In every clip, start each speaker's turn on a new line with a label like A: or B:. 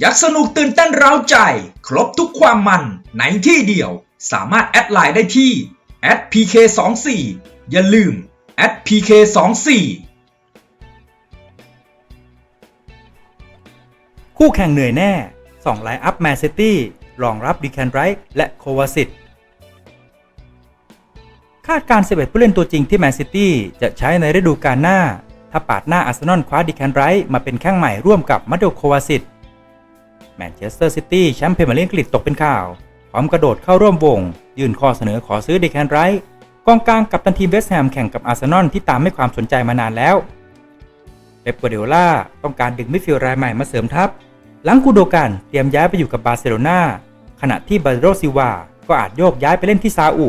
A: อยากสนุกตื่นเต้นเร้าใจ ครบทุกความมันในที่เดียว สามารถแอดไลน์ได้ที่ @pk24 อย่าลืม @pk24
B: คู่แข่งเหนื่อยแน่ 2 ไลน์อัพแมนซิตี้รองรับดีแคนไรท์และโควาซิตคาดการ 11 ผู้เล่นตัวจริงที่แมนซิตี้จะใช้ในฤดูกาลหน้า ถ้าปาดหน้าอาร์เซนอลคว้าดีแคนไรท์มาเป็นแข้งใหม่ร่วมกับมาเดโควาซิต แมนเชสเตอร์ซิตี้แชมป์พรีเมียร์ลีกอังกฤษตกเป็นข่าวพร้อมกระโดดเข้าร่วมวง ยื่นข้อเสนอขอซื้อดีแคนไรท์กองกลางกับตันทีมเวสต์แฮมแข่งกับอาร์เซนอลที่ตามให้ความสนใจมานานแล้วเป๊ปกัวเดล่าต้องการดึงมิดฟิลด์รายใหม่มาเสริมทัพ หลังกูโดกันเตรียมย้ายไปอยู่กับบาร์เซโลนาขณะที่บาโรซิวาก็อาจโยกย้ายไปเล่นที่ซาอุ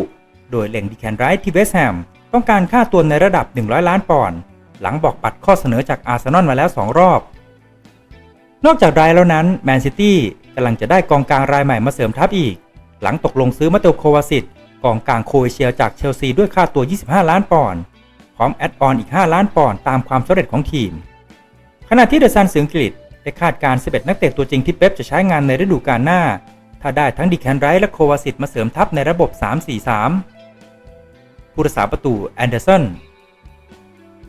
B: โดยเล็งดีแคนไรท์ที่เวสต์แฮมต้องการค่าตัวในระดับ 100 ล้านปอนด์หลังบอกปัดข้อเสนอจากอาร์เซนอลมาแล้ว 2 รอบ นอกจากรายแล้วนั้นแมนซิตี้กำลังจะได้กองกลางรายใหม่มาเสริมทัพอีก หลังตกลงซื้อมาเตโควาซิตกองกลางโคเอเชียจากเชลซีด้วยค่าตัว 25 ล้านปอนด์พร้อมแอดออนอีก 5 ล้านปอนด์ตามความสำเร็จของทีม ขณะที่เดอะซันสึงกฤษได้คาดการณ์11 นักเตะตัวจริงที่เป๊ปจะใช้งานในฤดูกาลหน้า ถ้าได้ทั้งดิแคนไรท์และโควาซิตมาเสริมทัพในระบบ 3-4-3ผู้รักษาประตูแอนเดอร์สัน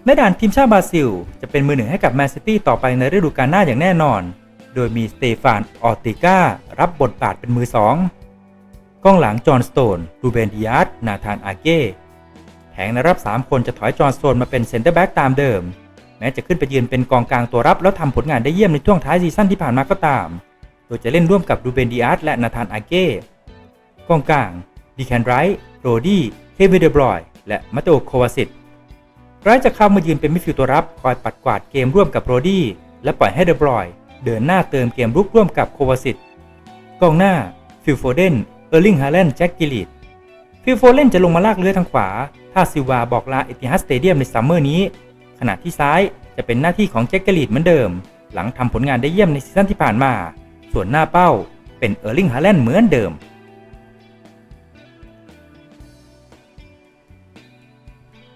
B: ในด่านทีมชาติบราซิล จะเป็นมือหนึ่งให้กับแมนซิตี้ต่อไปในฤดูกาลหน้าอย่างแน่นอน โดยมีสเตฟาน ออติก้า รับบทบาทเป็นมือสองกองหลังจอห์นสโตน รูเบนดิอาสนาธานอาเก้ แผงในรับ 3 คนจะถอยจอห์นสโตนมาเป็นเซนเตอร์แบ็กตามเดิม แม้จะขึ้นไปยืนเป็นกองกลางตัวรับแล้วทำผลงานได้เยี่ยมในช่วงท้ายซีซั่นที่ผ่านมาก็ตาม โดยจะเล่นร่วมกับรูเบนดิอาสและนาธานอาเก้ กองกลางดีแคนไรท์โรดี้ เควินเดบรอย และมาโตโควาซิต ไรท์จะเข้ามายืนเป็นมิดฟิลด์ตัวรับคอยปัดกวาดเกมร่วมกับโรดี้และปล่อยให้เดบรอย เดินหน้าเติมเกมรุกร่วมกับโควาซิตกองหน้าฟิลโฟเดนเออร์ลิงฮาแลนด์แจ็คกิลิตฟิลโฟเดนจะลงมาลากเรือทางขวา ถ้าซิลวาบอกลาเอติฮัดสเตเดียมในซัมเมอร์นี้ ขณะที่ซ้ายจะเป็นหน้าที่ของแจ็คเกลีดเหมือนเดิม หลังทำผลงานได้เยี่ยมในซีซั่นที่ผ่านมา ส่วนหน้าเป้าเป็นเออร์ลิงฮาแลนด์เหมือนเดิม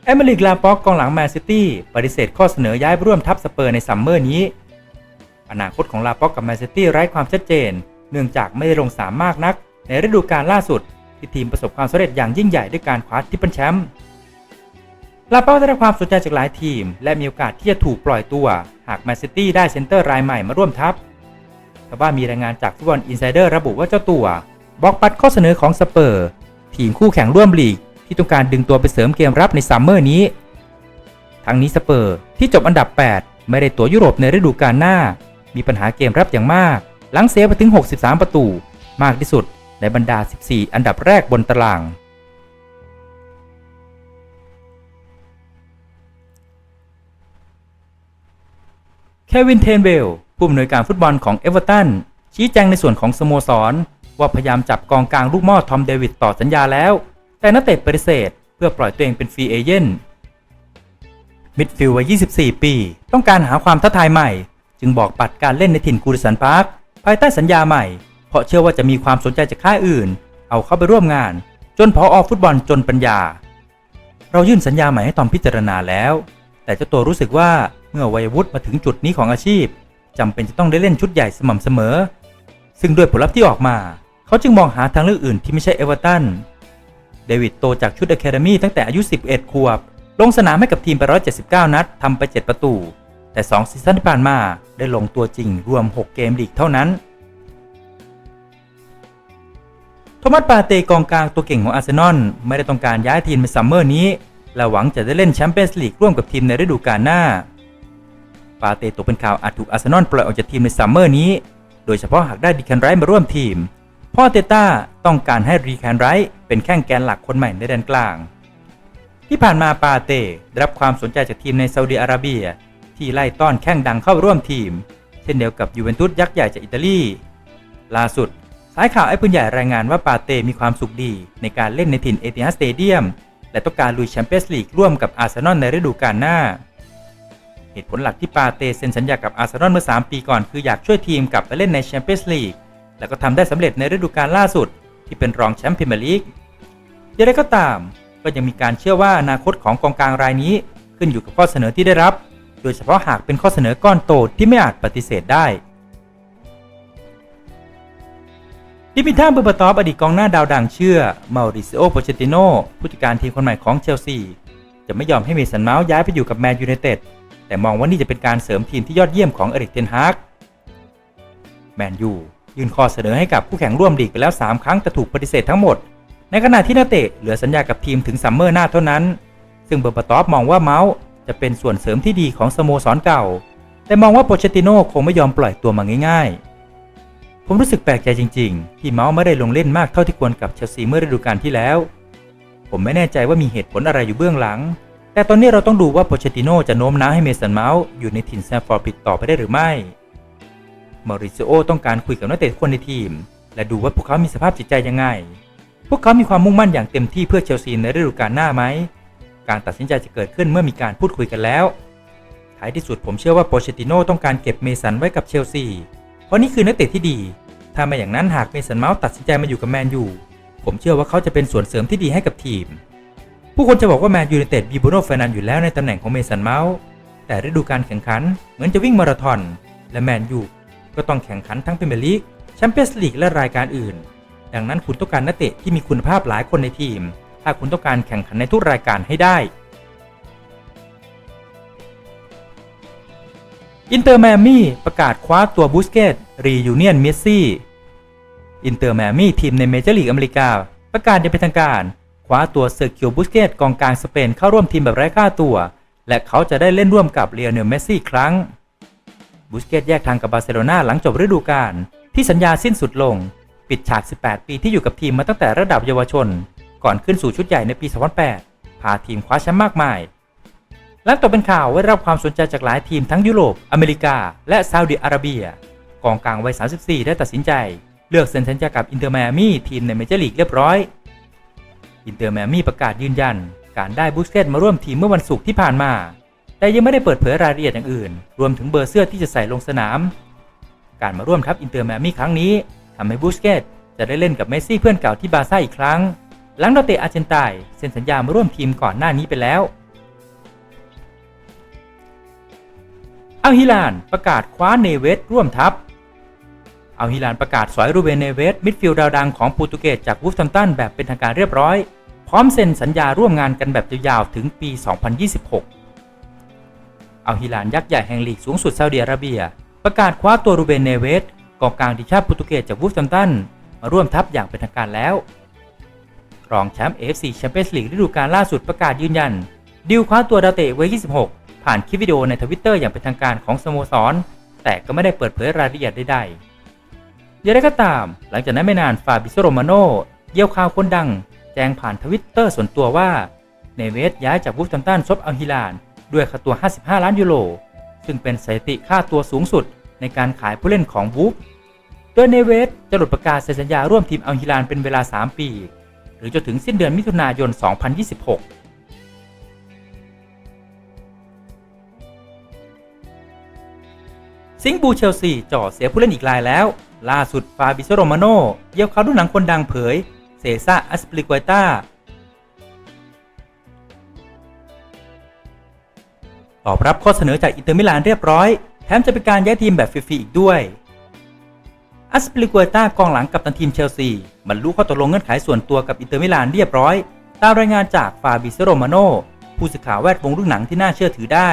B: เอมิลิกลาป็อกกองหลังแมนซิตี้ปฏิเสธข้อเสนอย้ายร่วมทัพสเปอร์ในซัมเมอร์นี้ อนาคตของลาป็อกกับแมนซิตี้ไร้ความชัดเจน เนื่องจากไม่ได้ลงสามมากนัก ในฤดูกาลล่าสุด ที่ทีมประสบความสำเร็จอย่างยิ่งใหญ่ด้วยการคว้าทริปเปิลแชมป์ลาเป้าได้รับความสนใจจากหลายทีม และมีโอกาสที่จะถูกปล่อยตัว หากแมนซิตี้ได้เซนเตอร์รายใหม่มาร่วมทัพแต่ว่ามีรายงานจากฟุตบอลอินไซเดอร์ระบุว่าเจ้าตัวบอกปัดข้อเสนอของสเปอร์ทีมคู่แข่งร่วมลีก ที่ต้องการดึงตัวไปเสริมเกมรับในซัมเมอร์นี้ ทั้งนี้สเปอร์ที่จบอันดับ 8 ไม่ได้ตัวยุโรปในฤดูกาลหน้า มีปัญหาเกมรับอย่างมาก หลังเสียไปถึง 63 ประตู มากที่สุดในบรรดา 14 อันดับแรกบนตาราง เควินเทนเวลผู้อำนวยการฟุตบอลของเอเวอร์ตันชี้แจงในส่วนของสโมสร ว่าพยายามจับกองกลางลูกม่อทอมเดวิดต่อสัญญาแล้ว แต่นักเตะปฏิเสธ เพื่อปล่อยตัวเองเป็นฟรีเอเจนต์มิดฟิลด์วัย 24 ปี ต้องการหาความท้าทายใหม่ จึงบอกปัดการเล่นในถิ่นกูริสันพาร์คภายใต้สัญญาใหม่ เพราะเชื่อว่าจะมีความสนใจจากค่ายอื่น เอาเข้าไปร่วมงาน จนพออฟุตบอลจนปัญญา เรายื่นสัญญาใหม่ให้ทอมพิจารณาแล้ว แต่เจ้าตัวรู้สึกว่าเมื่อวัยวุฒิมาถึงจุดนี้ของอาชีพจำเป็นจะต้องได้เล่นชุดใหญ่สม่ำเสมอ ซึ่งด้วยผลลัพธ์ที่ออกมา เขาจึงมองหาทางเลือกอื่นที่ไม่ใช่เอเวอร์ตัน เดวิดโตจากชุดอะคาเดมี่ตั้งแต่อายุ 11 ขวบ ลงสนามให้กับทีมไป 179 นัดทำไป 7 ประตู แต่ 2 ซีซั่นที่ผ่านมาได้ลงตัวจริงรวม 6 เกมลีกเท่านั้น โทมัสปาเตกองกลางตัวเก่งของอาร์เซนอลไม่ได้ต้องการย้ายทีมในซัมเมอร์นี้ และหวังจะได้เล่นแชมเปี้ยนส์ลีกร่วมกับทีมในฤดูกาลหน้า ปาเตตกเป็นข่าวอาจถูกอาร์เซนอลปล่อยออกจากทีมในซัมเมอร์นี้ โดยเฉพาะหากได้ดีแคนไรท์มาร่วมทีมพ่อเตต้า ต้องการให้ดีแคนไรท์เป็นแข้งแกนหลักคนใหม่ในแดนกลาง ที่ผ่านมาปาเต้ได้รับความสนใจจากทีมในซาอุดิอาระเบีย ที่ไล่ต้อนแข้งดังเข้าร่วมทีม เช่นเดียวกับยูเวนตุสยักษ์ใหญ่จากอิตาลีล่าสุดสายข่าวไอ้ปืนใหญ่รายงานว่าปาเต้มีความสุขดีในการเล่นในถิ่นเอติฮัดสเตเดียมและต้องการลุยแชมเปี้ยนส์ลีกร่วมกับอาร์เซนอลในฤดูกาลหน้า เหตุผลหลักที่ปาเต้เซ็นสัญญากับอาร์เซนอลเมื่อ 3 ปีก่อน คืออยากช่วยทีมกลับไปเล่นในแชมเปี้ยนส์ลีก และก็ทำได้สำเร็จในฤดูกาลล่าสุด ที่เป็นรองแชมป์พรีเมียร์ลีกอย่างไรก็ตามก็ยังมีการเชื่อว่าอนาคตของกองกลางรายนี้ขึ้นอยู่กับข้อเสนอที่ได้รับ โดยเฉพาะหากเป็นข้อเสนอก้อนโตที่ไม่อาจปฏิเสธได้ดิมิท่าเบอร์บตอฟอดีตกองหน้าดาวดังเชื่อมาริซิโอโปเชติโนผู้จัดการทีมคนใหม่ของเชลซี จะไม่ยอมให้เมสันเมาส์ย้ายไปอยู่กับแมนยูไนเต็ดแต่มองว่านี่จะเป็นการเสริมทีมที่ยอดเยี่ยมของเอริกเทนฮากแมนยู ยื่นข้อเสนอให้กับคู่แข่งร่วมลีกไปแล้ว 3 ครั้งแต่ถูกปฏิเสธทั้งหมด ในขณะที่นักเตะเหลือสัญญากับทีมถึงซัมเมอร์หน้าเท่านั้น ซึ่งเบอร์บาตอฟมองว่าเมาส์จะเป็นส่วนเสริมที่ดีของสโมสรเก่า แต่มองว่าโปเชติโน่คงไม่ยอมปล่อยตัวมาง่ายๆ ผมรู้สึกแปลกใจจริง ๆ ที่เมาส์ไม่ได้ลงเล่นมากเท่าที่ควรกับเชลซีเมื่อฤดูกาลที่แล้ว ผมไม่แน่ใจว่ามีเหตุผลอะไรอยู่เบื้องหลัง แต่ตอนนี้เราต้องดูว่าโปเชติโน่จะโน้มน้าวให้เมสันเมาส์อยู่ในถิ่นแซมฟอร์ดปิดต่อไปได้หรือไม่ มาริซิโอต้องการคุยกับนักเตะทุกคนในทีม และดูว่าพวกเขามีสภาพจิตใจยังไง พวกเขามีความมุ่งมั่นอย่างเต็มที่เพื่อเชลซีในฤดูกาลหน้าไหม การตัดสินใจจะเกิดขึ้นเมื่อมีการพูดคุยกันแล้ว ท้ายที่สุดผมเชื่อว่าโปเชติโน่ต้องการเก็บเมสันไว้กับเชลซี เพราะนี่คือนักเตะที่ดี ถ้าไม่อย่างนั้นหากเมสันเมาส์ตัดสินใจมาอยู่กับแมนยู ผมเชื่อว่าเขาจะเป็นส่วนเสริมที่ดีให้กับทีม ผู้คนจะบอกว่าแมนยูไนเต็ดมีบูโน่เฟรนันอยู่แล้วในตำแหน่งของเมสันเมาส์แต่ฤดูกาลแข่งขันเหมือนจะวิ่งมาราธอนและแมนยู ก็ต้องแข่งขันทั้งพรีเมียร์ลีกแชมเปี้ยนส์ลีกและรายการอื่น ดังนั้นคุณต้องการนักเตะที่มีคุณภาพหลายคนในทีม ถ้าคุณต้องการแข่งขันในทุกรายการให้ได้อินเตอร์แมมี่ประกาศคว้าตัวบูสเกตรียูเนียนเมสซี่อินเตอร์แมมี่ทีมในเมเจอร์ลีกอเมริกา ประกาศอย่างเป็นทางการ คว้าตัวเซอร์กิโอบูสเกตกองกลางสเปนเข้าร่วมทีมแบบไร้ค่าตัว และเขาจะได้เล่นร่วมกับเลียเนลเมสซี่ครั้ง บูสเกตแยกทางกับบาร์เซโลนาหลังจบฤดูกาลที่สัญญาสิ้นสุดลง ปิดฉาก 18 ปีที่อยู่กับทีมมาตั้งแต่ระดับเยาวชน ก่อนขึ้นสู่ชุดใหญ่ในปี 2008 พาทีมคว้าแชมป์มากมาย หลังตกเป็นข่าวว่าได้รับความสนใจจากหลายทีมทั้งยุโรป อเมริกา และซาอุดิอาระเบีย กองกลางวัย 34 ได้ตัดสินใจ เลือกเซ็นสัญญากับอินเตอร์แมมี่ทีมในเมเจอร์ลีกเรียบร้อย อินเตอร์แมมี่ประกาศยืนยัน การได้บูสเกตมาร่วมทีมเมื่อวันศุกร์ที่ผ่านมา แต่ยังไม่ได้เปิดเผยรายละเอียดอย่างอื่น รวมถึงเบอร์เสื้อที่จะใส่ลงสนาม การมาร่วมทัพอินเตอร์แมมี่ครั้งนี้ทำให้บูสเกตจะได้เล่นกับเมสซี่เพื่อนเก่าที่บาซ่าอีกครั้ง หลังดาวเตะอาร์เจนไตน์เซ็นสัญญามาร่วมทีมก่อนหน้านี้ไปแล้ว อัลฮิลานประกาศคว้าเนเวสร่วมทัพ อัลฮิลานประกาศสอยรูเบนเนเวสมิดฟิลด์ดาวดังของโปรตุเกสจากวูฟแฮมตันแบบเป็นทางการเรียบร้อย พร้อมเซ็นสัญญาร่วมงานกันแบบยาวๆถึงปี 2026 อัลฮิลานยักษ์ใหญ่แห่งลีกสูงสุดซาอุดิอาระเบีย ประกาศคว้าตัวรูเบนเนเวสกองกลางทีมชาติโปรตุเกสจากวูฟแฮมตันมาร่วมทัพอย่างเป็นทางการแล้ว รองแชมป์ AFC แชมเปี้ยนส์ลีกฤดูกาลล่าสุดประกาศยืนยัน ดิวคว้าตัวดาวเตะวัย26 ผ่านคลิปวิดีโอในทวิตเตอร์อย่างเป็นทางการของสโมสร แต่ก็ไม่ได้เปิดเผยรายละเอียดใดๆอย่างไรก็ตาม หลังจากนั้นไม่นานฟาบิโซโรมาโนเยี่ยวข่าวคนดัง แจ้งผ่านทวิตเตอร์ส่วนตัวว่าเนเวสย้ายจากวูฟแฮมตันซบอัลฮิลาน ด้วยค่าตัว 55 ล้านยูโร ซึ่งเป็นสถิติค่าตัวสูงสุดในการขายผู้เล่นของวูฟโดยเนเวสจะหลุดประกาศเซ็นสัญญาร่วมทีมอัลฮิลานเป็นเวลา 3 ปี หรือจนถึงสิ้นเดือนมิถุนายน 2026สิงบูเชลซีจ่อเสียผู้เล่นอีกรายแล้ว ล่าสุดฟาบิโซโรมาโนเยี่ยวเขาดูหนังคนดังเผย เซซ่าอัสปลิกวตา ตอบรับข้อเสนอจากอินเตอร์มิลานเรียบร้อย แถมจะเป็นการย้ายทีมแบบฟรีๆอีกด้วยอัสปลิกวต้ากองหลังกับตันทีมเชลซีบรรลุข้อตกลงเงื่อนไขส่วนตัวกับอินเตอร์มิลานเรียบร้อย ตามรายงานจากฟาบิโซโรมาโนผู้สื่อข่าวแวดวงลูกหนังที่น่าเชื่อถือได้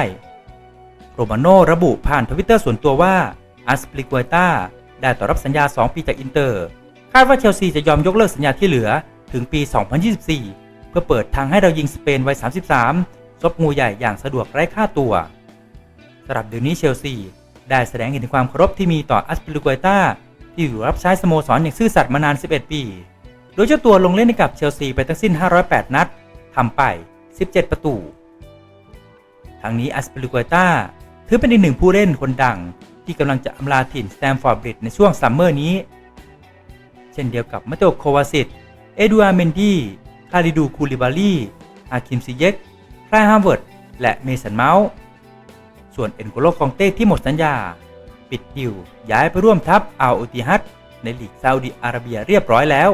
B: โรมาโนระบุผ่านทวิตเตอร์ส่วนตัวว่าอัสปลิกวต้าได้ต่อรับสัญญา 2 ปีจากอินเตอร์ คาดว่าเชลซีจะยอมยกเลิกสัญญาที่เหลือถึงปี 2024 เพื่อเปิดทางให้เรายิงสเปนวัย 33 ซบงูใหญ่อย่างสะดวกไร้ค่าตัวสำหรับเดี๋ยวนี้เชลซี ได้แสดงเห็นถึงความเคารพที่มีต่ออัสปลิกวตาที่อยู่รับใช้สโมสรอย่างซื่อสัตย์มานาน 11 ปี โดยเจ้าตัวลงเล่นให้กับเชลซีไปทั้งสิ้น 508 นัดทำไป 17 ประตู ทั้งนี้อัสปลิกวตาถือเป็นอีกหนึ่งผู้เล่นคนดัง ที่กำลังจะอำลาถิ่นสแตมฟอร์ดบริดจ์ในช่วงซัมเมอร์นี้ เช่นเดียวกับมาโตโควาซิตเอดูอาร์เมนดีคาริดูคูลิบาลีอาคิมซิเยก คลายฮาร์เวิร์ด และเมสันเมาส์ ส่วนเอ็นโกโลคองเต้ที่หมดสัญญา ปิดดิวย้ายไปร่วมทัพอัลอุติฮัดในลีกซาอุดิอาระเบียเรียบร้อยแล้ว